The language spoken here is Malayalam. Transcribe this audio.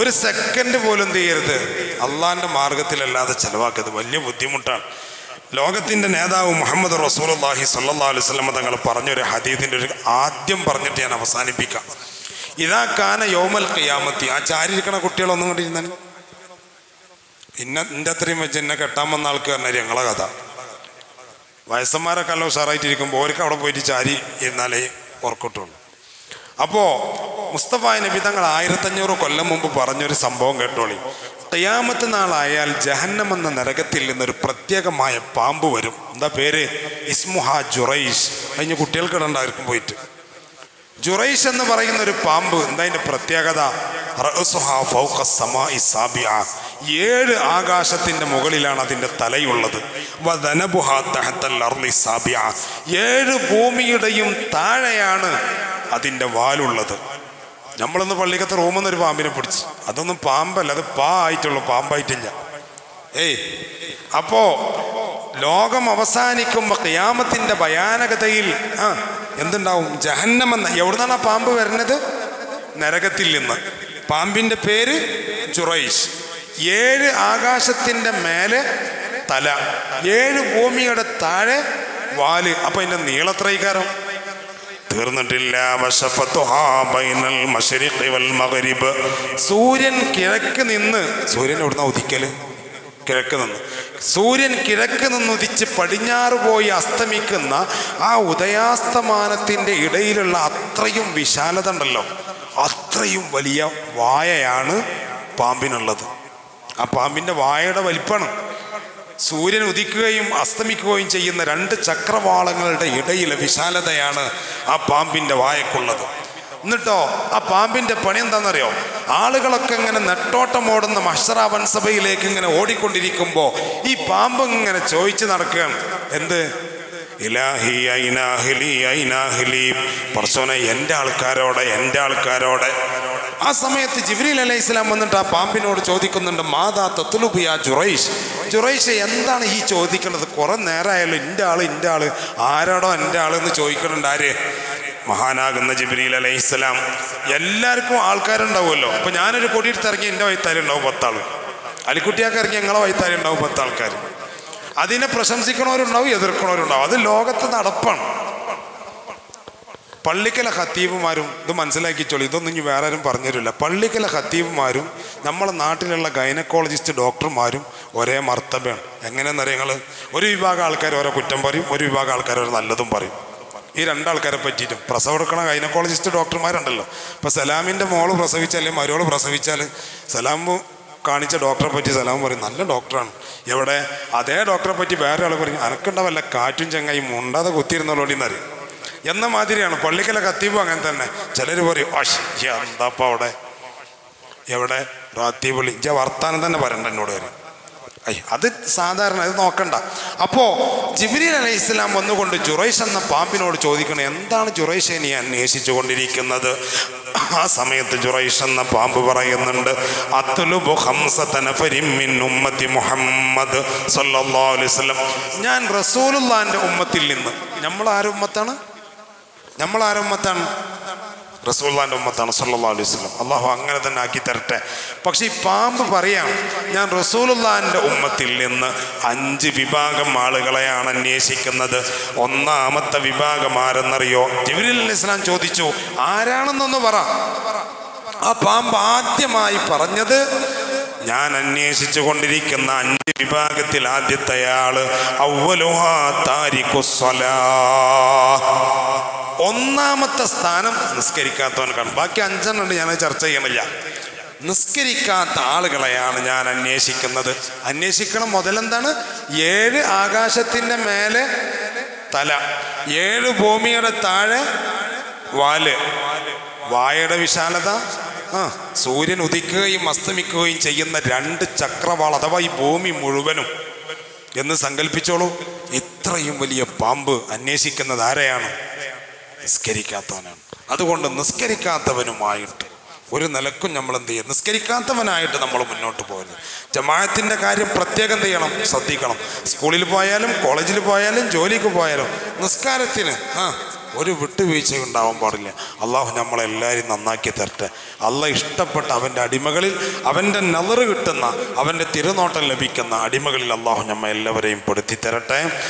ഒരു സെക്കൻഡ് പോലും ചെയ്യരുത്. അള്ളാന്റെ മാർഗത്തിലല്ലാതെ ചെലവാക്കരുത്. വലിയ ബുദ്ധിമുട്ടാണ്. ലോകത്തിന്റെ നേതാവ് മുഹമ്മദ് റസൂലുള്ളാഹി സല്ലാ അലൈഹി വസല്ലം തങ്ങൾ പറഞ്ഞൊരു ഹദീദിന്റെ ഒരു ആദ്യം പറഞ്ഞിട്ട് ഞാൻ അവസാനിപ്പിക്കാം. ഇതാ കാന യോമൽ കയ്യാമത്തി ആ ചാരിയിരിക്കണ കുട്ടികളൊന്നും കണ്ടിരുന്നാണ് ഇന്ന എന്റെ അത്രയും വെച്ച് എന്നെ കെട്ടാൻ വന്ന ആൾക്ക് പറഞ്ഞ ഞങ്ങളെ കഥ. വയസ്സന്മാരൊക്കെ അല്ല ഉഷാറായിട്ടിരിക്കുമ്പോൾ ഓർക്ക് അവിടെ പോയിട്ട് ചാരി ഇരുന്നാലേ ഓർക്കിട്ടുള്ളൂ അപ്പോ മുസ്തഫ നബി തങ്ങൾ ആയിരത്തഞ്ഞൂറ് കൊല്ലം മുമ്പ് പറഞ്ഞൊരു സംഭവം കേട്ടോളി. തയ്യാമത്ത് നാളായാൽ ജഹന്നം എന്ന നരകത്തിൽ നിന്നൊരു പ്രത്യേകമായ പാമ്പ് വരും. എന്താ പേര്? ഇസ്മുഹ ജുറൈഷ്. അതിന് കുട്ടികൾക്കിടണ്ടായിരിക്കും പോയിട്ട്. ജുറൈഷ് എന്ന് പറയുന്ന ഒരു പാമ്പ് എന്താ അതിന്റെ പ്രത്യേകത. ഏഴ് ആകാശത്തിന്റെ മുകളിലാണ് അതിന്റെ തലയുള്ളത്. ഏഴ് ഭൂമിയുടെയും താഴെയാണ് അതിന്റെ വാലുള്ളത്. നമ്മളിന്ന് പള്ളിക്കത്ത് റൂമിൽ ഒരു പാമ്പിനെ പിടിച്ചു. അതൊന്നും പാമ്പല്ല അത് പാ ആയിട്ടുള്ളൂ പാമ്പായിട്ടില്ല. ഏയ് അപ്പോ ലോകം അവസാനിക്കുമ്പോ ഖിയാമത്തിന്റെ ഭയാനകതയിൽ ആ എന്തുണ്ടാവും? ജഹന്നമെന്ന എവിടുന്നാണ് ആ പാമ്പ് വരുന്നത്? നരകത്തിൽ നിന്ന്. പാമ്പിന്റെ പേര് ജുറൈഷ്. ഏഴ് ആകാശത്തിന്റെ മേലെ തല ഏഴ് ഭൂമിയുടെ താഴെ വാൽ. അപ്പൊ എന്റെ നീളത്രൈകാരം? തീർന്നിട്ടില്ല. സൂര്യൻ കിഴക്ക് നിന്ന് സൂര്യൻ എവിടുന്ന ഉദിക്കൽ? കിഴക്ക് നിന്ന്. സൂര്യൻ കിഴക്ക് നിന്ന് ഉദിച്ച് പടിഞ്ഞാറ് പോയി അസ്തമിക്കുന്ന ആ ഉദയാസ്തമാനത്തിന്റെ ഇടയിലുള്ള അത്രയും വിശാലത ഉണ്ടല്ലോ. അത്രയും വലിയ വായയാണ് പാമ്പിനുള്ളത്. ആ പാമ്പിന്റെ വായയുടെ വലിപ്പാണ്. സൂര്യൻ ഉദിക്കുകയും അസ്തമിക്കുകയും ചെയ്യുന്ന രണ്ട് ചക്രവാളങ്ങളുടെ ഇടയിലെ വിശാലതയാണ് ആ പാമ്പിന്റെ വായക്കുള്ളത്. എന്നിട്ടോ ആ പാമ്പിന്റെ പണി എന്താണെന്നറിയോ? ആളുകളൊക്കെ ഇങ്ങനെ നെട്ടോട്ടം ഓടുന്ന മഷറാവൻ സഭയിലേക്ക് ഇങ്ങനെ ഓടിക്കൊണ്ടിരിക്കുമ്പോൾ ഈ പാമ്പ് ഇങ്ങനെ ചോദിച്ച് നടക്കുകയാണ്. എന്ത്? ഇലാഹി ഐനാഹിലി ഐനാഹിലി പർസോനെ എന്റെ ആൾക്കാരോടെ എന്റെ ആൾക്കാരോടെ. ആ സമയത്ത് ജിബ്രീൽ അലൈഹി ഇസ്ലാം വന്നിട്ട് ആ പാമ്പിനോട് ചോദിക്കുന്നുണ്ട് മാതാ തത്തുലുബിയ ജുറൈഷ്? ജുറൈഷ് എന്താണ് ഈ ചോദിക്കുന്നത് കുറെ നേരമായാലും എന്റെ ആൾ എന്റെ ആൾ ആരാടോ എന്റെ ആൾ എന്ന് ചോദിക്കുന്നുണ്ട് ആര്? മഹാനാകുന്ന ജിബ്രീൽ അലൈഹി ഇസ്ലാം എല്ലാവർക്കും ആൾക്കാരുണ്ടാവുമല്ലോ. അപ്പം ഞാനൊരു കൊടിയെടുത്ത് ഇറങ്ങി എന്റെ വൈത്താലി ഉണ്ടാവും പത്താൾ അലിക്കുട്ടിയാക്ക് ഇറങ്ങി ഞങ്ങളെ വൈത്താലി ഉണ്ടാവും പത്താൾക്കാർ അതിനെ പ്രശംസിക്കണവരുണ്ടാവും എതിർക്കണവരുണ്ടാവും. അത് ലോകത്ത് നടപ്പാണ്. പള്ളിക്കല ഖത്തീബുമാരും ഇത് മനസ്സിലാക്കിച്ചോളൂ. ഇതൊന്നും ഇനി വേറെ ആരും പറഞ്ഞുതരില്ല പള്ളിക്കല ഖത്തീബുമാരും നമ്മളെ നാട്ടിലുള്ള ഗൈനക്കോളജിസ്റ്റ് ഡോക്ടർമാരും ഒരേ മർത്തബയാണ്. എങ്ങനെയെന്ന് നിങ്ങൾ ഒരു വിഭാഗം ആൾക്കാർ ഓരോ കുറ്റം പറയും ഒരു വിഭാഗം ആൾക്കാർ ഓരോ നല്ലതും പറയും. ഈ രണ്ടാൾക്കാരെ പറ്റിയിട്ടും. പ്രസവം എടുക്കണ ഗൈനക്കോളജിസ്റ്റ് ഡോക്ടർമാരുണ്ടല്ലോ. ഇപ്പോൾ സലാമിന്റെ മോൾ പ്രസവിച്ചാൽ മരോൾ പ്രസവിച്ചാൽ സലാം കാണിച്ച ഡോക്ടറെ പറ്റി സലാം പറയും. നല്ല ഡോക്ടറാണ്. എവിടെ? അതേ ഡോക്ടറെ പറ്റി വേറെ ആൾ പറയും അനക്കുണ്ടാവല്ല കാറ്റും ചങ്ങായി മുണ്ടാതെ കുത്തിയിരുന്നോണ്ടിന്നറിയും എന്ന മാതിരിയാണ് പള്ളിക്കല കത്തീബും അങ്ങനെ തന്നെ. ചിലർ പറയും എന്താപ്പ അവിടെ? എവിടെ? റാത്തീപുള്ളി ജ വർത്താനം തന്നെ പറയണ്ട എന്നോട് വരും ഐ അത് സാധാരണ അത് നോക്കണ്ട. അപ്പോ ജിബ്രീൽ അലൈഹി ഇസ്ലാം വന്നുകൊണ്ട് ജുറൈഷ് എന്ന പാമ്പിനോട് ചോദിക്കണം എന്താണ് ജുറൈഷെ നീ അന്വേഷിച്ചു കൊണ്ടിരിക്കുന്നത്? ആ സമയത്ത് ജുറൈഷ് എന്ന പാമ്പ് പറയുന്നുണ്ട് ഉമ്മത്തി മുഹമ്മദ് സല്ലല്ലാഹു അലൈഹി വസല്ലം. ഞാൻ റസൂലുള്ളാഹിന്റെ ഉമ്മത്തിൽ നിന്ന്. നമ്മൾ ആരുമ്മത്താണ് ഉമ്മത്താണ്? നമ്മൾ ആരുടെ ഉമ്മത്താണ് റസൂള്ളാന്റെ ഉമ്മത്താണ് സല്ലാ അലൈഹി സ്വലം അള്ളാഹു അങ്ങനെ തന്നെ ആക്കി തരട്ടെ. പക്ഷേ ഈ പാമ്പ് പറയാം ഞാൻ റസൂലുല്ലാന്റെ ഉമ്മത്തിൽ നിന്ന് അഞ്ച് വിഭാഗം ആളുകളെയാണ് അന്വേഷിക്കുന്നത്. ഒന്നാമത്തെ വിഭാഗം ആരെന്നറിയോ? ജിബ്രീൽ ഇസ്ലാം ചോദിച്ചു ആരാണെന്നൊന്ന് പറ. ആ പാമ്പ് ആദ്യമായി പറഞ്ഞത് ഞാൻ അന്വേഷിച്ചു കൊണ്ടിരിക്കുന്ന അഞ്ച് വിഭാഗത്തിൽ ആദ്യത്തെ ആൾ അവ്വലുഹാ താരിഖുസ്സലാ. ഒന്നാമത്തെ സ്ഥാനം നിസ്കരിക്കാത്തവനക്കാണ് ബാക്കി അഞ്ചെണ്ണം ഞാൻ ചർച്ച ചെയ്യുന്നില്ല നിസ്കരിക്കാത്ത ആളുകളെയാണ് ഞാൻ അന്വേഷിക്കുന്നത്. അന്വേഷിക്കണം. മുതലെന്താണ്? ഏഴ് ആകാശത്തിന്റെ മേലെ തല ഏഴ് ഭൂമിയുടെ താഴെ വാൽ. വായയുടെ വിശാലത ആ സൂര്യൻ ഉദിക്കുകയും അസ്തമിക്കുകയും ചെയ്യുന്ന രണ്ട് ചക്രവാൾ അഥവാ ഈ ഭൂമി മുഴുവനും എന്ന് സങ്കല്പിച്ചോളൂ. ഇത്രയും വലിയ പാമ്പ് അന്വേഷിക്കുന്നത് ആരെയാണ്? നിസ്കരിക്കാത്തവനാണ്. അതുകൊണ്ട് നിസ്കരിക്കാത്തവനുമായിട്ട് ഒരു നിലക്കും നമ്മൾ എന്ത് ചെയ്യും നിസ്കരിക്കാത്തവനായിട്ട് നമ്മൾ മുന്നോട്ട് പോകരുത്. ജമാഅത്തിന്റെ കാര്യം പ്രത്യേകം ചെയ്യണം? ശ്രദ്ധിക്കണം. സ്കൂളിൽ പോയാലും കോളേജിൽ പോയാലും ജോലിക്ക് പോയാലും നിസ്കാരത്തിന് ആ ഒരു വിട്ടുവീഴ്ച ഉണ്ടാവാൻ പാടില്ല. അള്ളാഹു നമ്മളെല്ലാവരും നന്നാക്കി തരട്ടെ. അല്ല ഇഷ്ടപ്പെട്ട അവന്റെ അടിമകളിൽ അവന്റെ നലറ് കിട്ടുന്ന അവന്റെ തിരുനോട്ടം ലഭിക്കുന്ന അടിമകളിൽ അള്ളാഹു നമ്മ എല്ലാവരെയും പെടുത്തി തരട്ടെ.